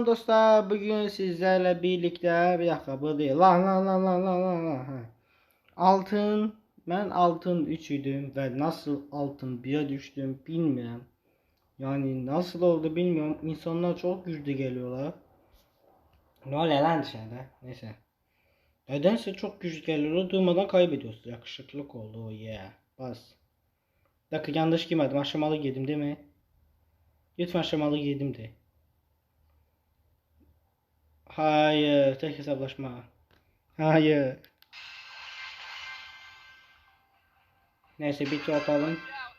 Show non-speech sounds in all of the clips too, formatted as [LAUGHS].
salam dostlar. Bugün sizlerle birlikte bir dakika bu değil. Lan lan lan lan lan lan lan. Altın ben altın 3 idim ve nasıl altın 1'e düştüm bilmiyorum. Yani nasıl oldu bilmiyorum. İnsanlar çok güçlü geliyorlar. Ne oluyor lan dışarıda? Neyse. Nedense çok güçlü geliyorlar. Durmadan kaybediyoruz. Yakışıklık oldu. Oh yeah. Bas. Dakika yanlış giymedim. Aşamalı giydim değil mi? Lütfen aşamalı giydim de. Hayır, tek hesaplaşma. Hayır. Neyse bir tur atalım.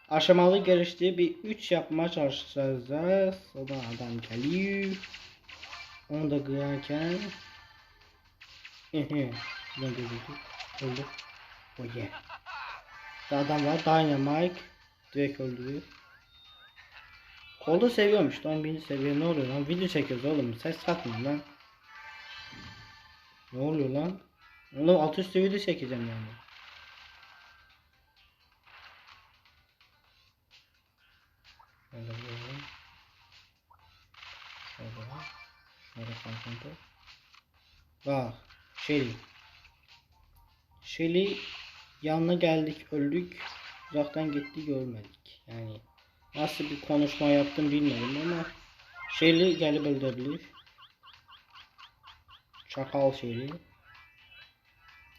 Aşamalı gelişti bir 3 yapmaya çalışacağız. Da adam geliyor. Onu da kırarken. Ben gözüktü. Öldü. Oh yeah. Bir adam var. Dynamite. Direkt öldürüyor. Kolda seviyormuş. 11. seviye ne oluyor lan? Video çekiyoruz oğlum. Ses katmayın lan. Ne oluyor lan? Oğlum alt üst seviyede çekeceğim yani. Şöyle böyle. Şöyle. Şöyle. Bak. Shelly. Shelly yanına geldik öldük. Uzaktan gitti görmedik. Yani nasıl bir konuşma yaptım bilmiyorum ama Shelly gelip öldürebilir. Çakal şeyi.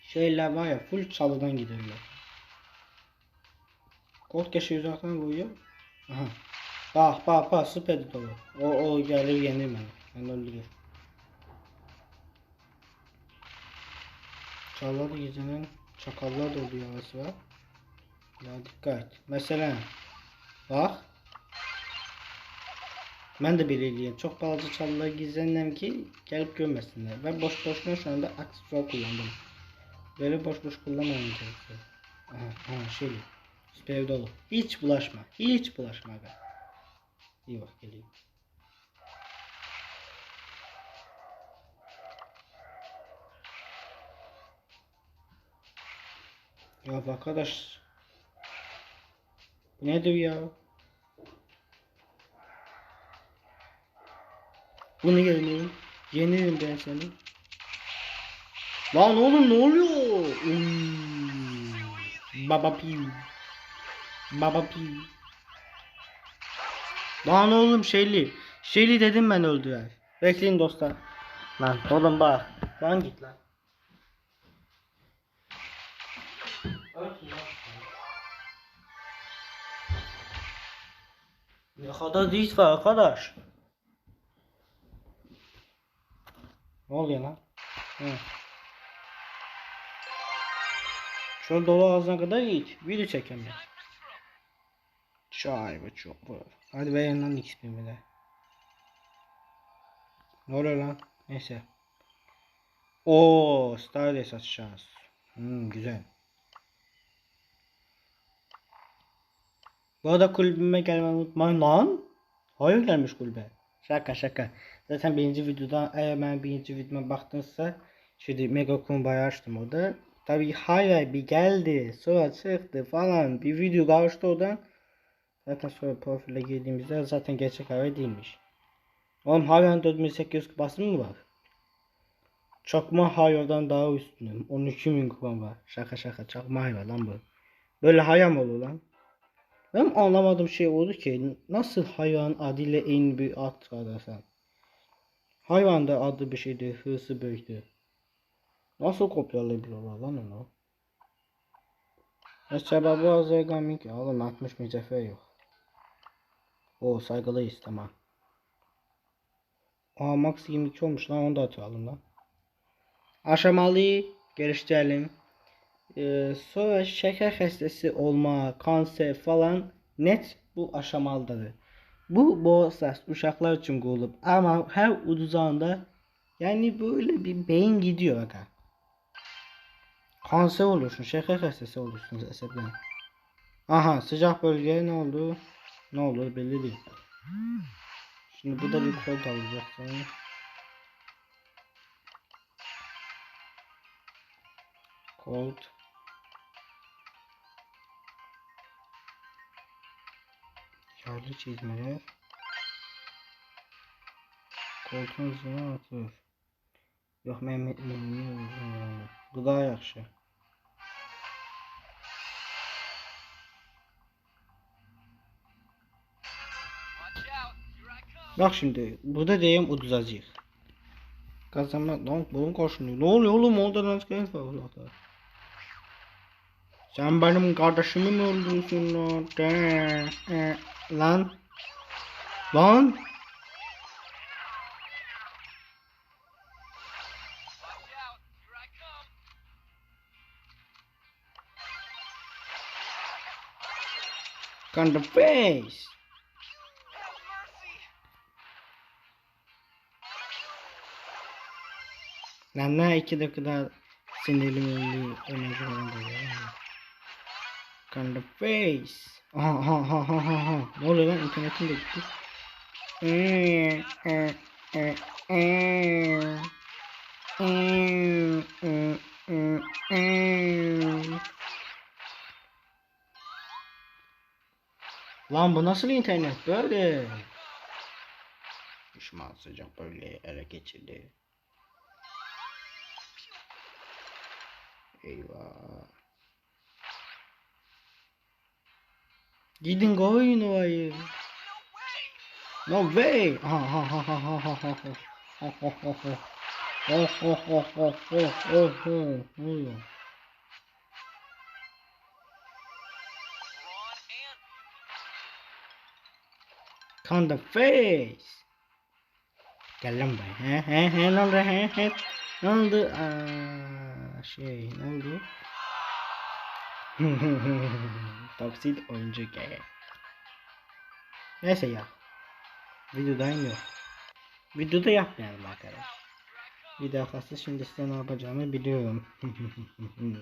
Şeyler var ya full çalıdan gidiyorlar. Kod keşi uzaktan vuruyor. Aha. Bak bak bak süper dolu. O o gelir yenir beni. Ben öldürür. Çalıda gizlenen çakallar da oluyor arası var. Ya dikkat. Mesela bak. Ben de belirleyeyim. Çok bazı çalılar gizlenem ki gelip görmesinler. Ben boş boşuna şu anda aksesuar kullandım. Böyle boş boş kullanmayacağız. Aha, aha şey. Süper dolu. Hiç bulaşma. Hiç bulaşma be. İyi bak geleyim. Ya arkadaş. Bu Nedir ya? Bunu yenirim. Yenirim ben seni. Lan oğlum ne oluyor? Baba piu. Baba piu. Lan oğlum Shelly. Shelly dedim ben öldüler. Bekleyin dostlar. Lan oğlum bak. Lan git lan. Ne kadar diz var arkadaş. Ne oluyor lan? Hı. Şöyle dolu ağzına kadar git. Video çekeyim ben. Çay ve çok var. Hadi beğen lan XP'mi de. Ne oluyor lan? Neyse. Oo, Stardust açacağız. Hmm, güzel. Bu arada kulübüme gelmeyi unutmayın lan. Hayır gelmiş kulübe. Şaka şaka. Zaten birinci videoda eğer ben birinci videoma baktınızsa şimdi Mega Kumbaya açtım orada. Tabi hayır bir geldi sonra çıktı falan bir video karıştı oradan. Zaten sonra profile girdiğimizde zaten gerçek hayvan değilmiş. Oğlum hayvan 4800 kupası mı var? Çakma hayvandan daha üstünüm. 12.000 kupam var. Şaka şaka çakma hayvan lan bu. Böyle hayvan mı olur lan? Benim anlamadığım şey oldu ki nasıl hayvan adıyla en bir at kardeşim? Hayvan da adı bir şeydi, hırsı büyüktü. Nasıl kopyalayabiliyorlar lan onu? Acaba bu azergami ki oğlum 60 mücevher yok. O saygılıyız tamam. Aa max 22 olmuş lan onu da atalım lan. Aşamalı geliştirelim. Ee, sonra şeker hastası olma, kanser falan net bu aşamalıdır. Bu boğazlar uşaklar için kurulup ama her uzağında yani böyle bir beyin gidiyor aga. Kanser olursun, şeker hastası olursun hesaplayın. Aha sıcak bölgeye ne oldu? Ne olur belli değil. Şimdi bu da bir kod alacak sana. Kod. Detaylı çizmeler. Koltuğun üzerine atılır. Mehmet Mehmet Bu daha yaxşı. Bak şimdi burada diyeyim uduzacağıq. Kazanma lan bunun koşunu. Ne oluyor oğlum orada nasıl var orada? Sen benim kardeşimi mi öldürsün lan? Lan. Lan. Kind of face. Lan ne iki dakikada sinirli falan geliyor. Kind of face. Aha aha aha aha aha. Ne oluyor lan internetim de gitti. Lan bu nasıl internet böyle? Düşman sıcak böyle ele geçirdi. Eyvah. Gidin koyun ovayı. No way. Ha ha ha ha ha ha ha. Oh oh oh oh oh oh oh. Ne oluyor? Kind of face. Gel lan buraya. He? [LAUGHS] Toksit oyuncu G. Neyse ya. Videodayım yok. Videoda yapmayalım arkadaş. Bir dakikası şimdi size ne yapacağımı biliyorum. [LAUGHS]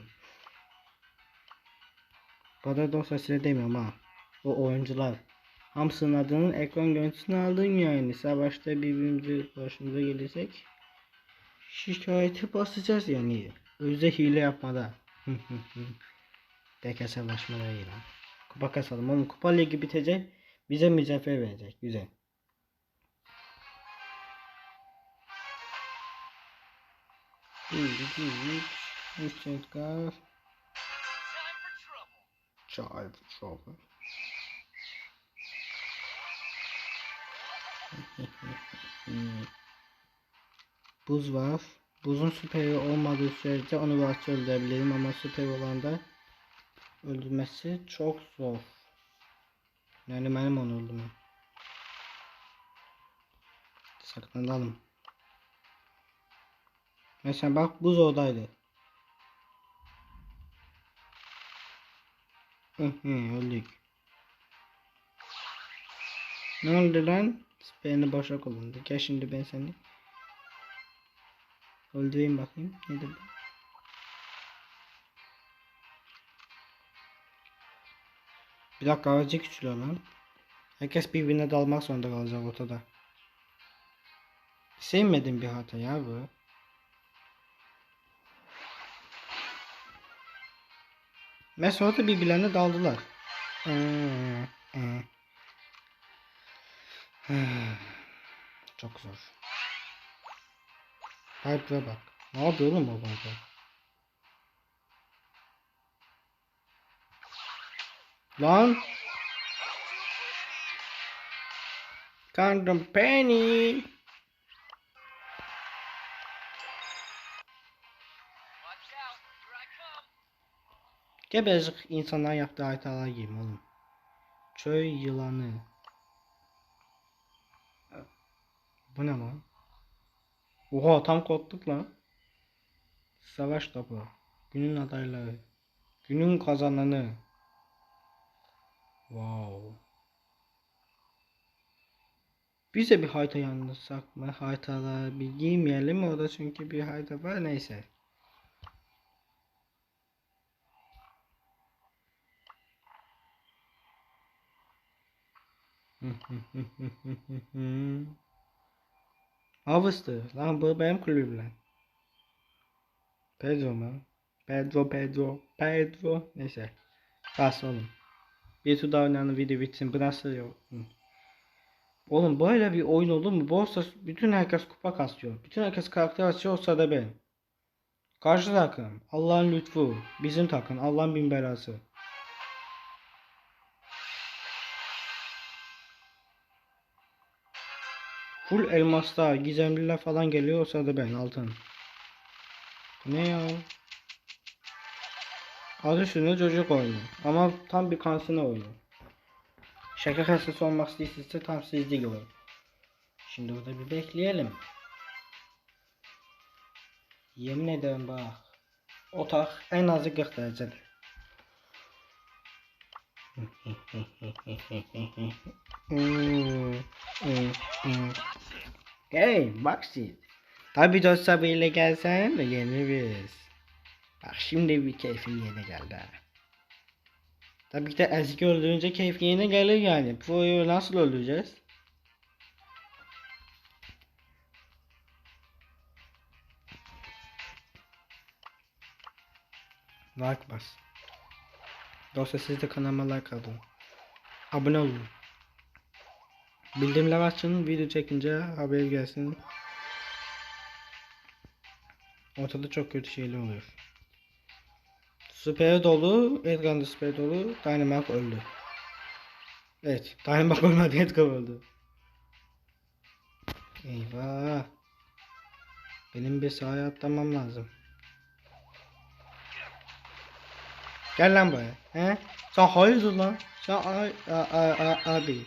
Dosya size demiyorum ha. O oyuncular. Hamsının adının ekran görüntüsünü aldım yani. Savaşta birbirimize karşımıza gelirsek şikayeti basacağız yani. Özde hile yapmada. [LAUGHS] İyi lan. Kupa kasalım. Oğlum kupa ligi bitecek. Bize mücevher verecek. Güzel. Bir, iki, üç. Çetkar. Çay trouble. [LAUGHS] Buz var. Buzun süperi olmadığı sürece onu rahatça öldürebilirim ama süper olanda öldürmesi çok zor. Yani benim onu öldürmem. Saklanalım. Mesela bak buz oradaydı. Öldük. Ne oldu lan? Beni boşa kullandı. Gel şimdi ben seni. Öldüreyim bakayım. Nedir bu? Bir dakika azıcık küçülüyor lan. Herkes birbirine dalmak zorunda kalacak ortada. Sevmedim bir hata ya bu. Mesela orada birbirlerine daldılar. Ee, ee. Çok zor. Hype'e bak. Ne yapıyor oğlum o baba? Lan. Kandım Penny. Gebecik insanlar yaptığı hatalar gibi oğlum. Çöy yılanı. Bu ne lan? Oha tam koptuk lan. Savaş topu. Günün adayları. Günün kazananı. Wow. Bize bir hayta yanılsak mı? Haytaları bir giymeyelim orada çünkü bir hayta var neyse. Harvester. Lan bu benim kulübüm lan. Pedro mu? Pedro, Pedro, Pedro. Neyse. Bas oğlum. Bir tur daha video bitsin. Bu nasıl yok? Oğlum böyle bir oyun olur mu? Bu olsa bütün herkes kupa kasıyor. Bütün herkes karakter açıyor olsa da ben. Karşı takım. Allah'ın lütfu. Bizim takım. Allah'ın bin belası. Full elmaslar, gizemliler falan geliyor olsa da ben altın. Ne ya? Adı üstünde çocuk oyunu. Ama tam bir kansine oyunu. Şaka kasası olmak istiyorsa tam sizlik oyun. Şimdi burada bir bekleyelim. Yemin ederim bak. Otak en azı 40 derecede. [LAUGHS] hey Maxi. Tabi dostlar böyle gelsen de yeniriz. Bak şimdi bir keyfim yerine geldi. ha. Tabii ki de eski öldürünce keyif yerine gelir yani. Pro'yu nasıl öldüreceğiz? Like bas. Dostlar siz de kanalıma like atın. Abone olun. Bildirimler açın. Video çekince haber gelsin. Ortada çok kötü şeyler oluyor. Süper dolu. Edgar'da süper dolu. Dynamite öldü. Evet. Dynamite ölmedi. Edgar öldü. Eyvah. Benim bir sahaya atlamam lazım. Gel lan buraya. He? Sen hayırdır lan? Sen ay, a, a, a, abi.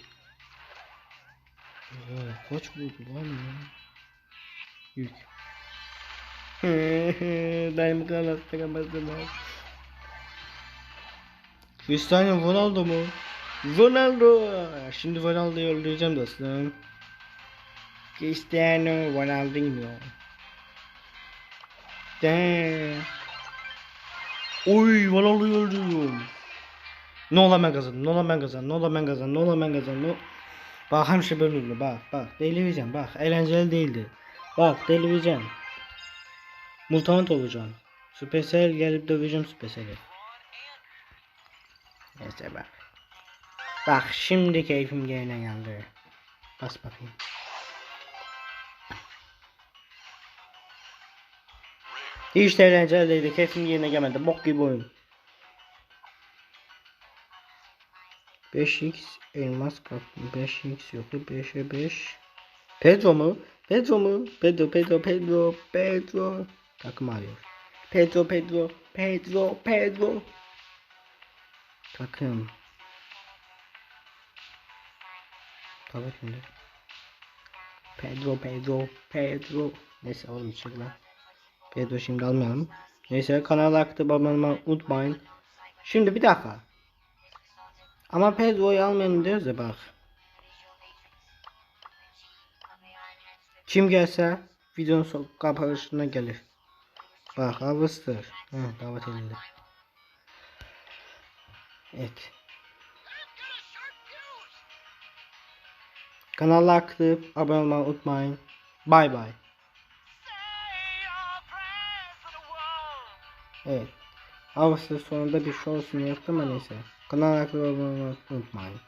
Oo, kaç vurdu lan ya? Yük. Dayım kanattıramazdım abi. Cristiano Ronaldo mu? Ronaldo. Şimdi Ronaldo'yu öldüreceğim dostum. Cristiano Ronaldinho. Damn. Oy Ronaldo'yu öldürüyorum. Ne ola ben kazandım, ne ola ben kazandım, ne ola ben kazandım, ne ola ben kazandım. Bak hemşe böyle oldu, bak bak delireceğim bak eğlenceli değildi. Bak delireceğim. Mutant olacağım. Supercell gelip döveceğim Supercell'i. Neyse bak. Bak şimdi keyfim yerine geldi. Bas bakayım. Hiç de eğlenceli değildi. Keyfim yerine gelmedi. Bok gibi oyun. 5x elmas kaplı 5x yoktu 5'e 5 Pedro mu? Pedro mu? Pedro Pedro Pedro Pedro Takım arıyor. Pedro Pedro Pedro Pedro Takım Tabii şimdi Pedro Pedro Pedro Neyse oğlum çık lan Pedro şimdi almayalım Neyse kanala aktif olmayı unutmayın Şimdi bir dakika ama Pedro'yu almayalım diyoruz ya bak. Kim gelse videonun kapanışına gelir. Bak Harvester. Hı, davet edildi. Evet. Kanala aktif abone olmayı unutmayın. Bay bay. Evet. Harvester sonunda bir şey olsun yaptım ama neyse. Kanala aktif olmayı unutmayın.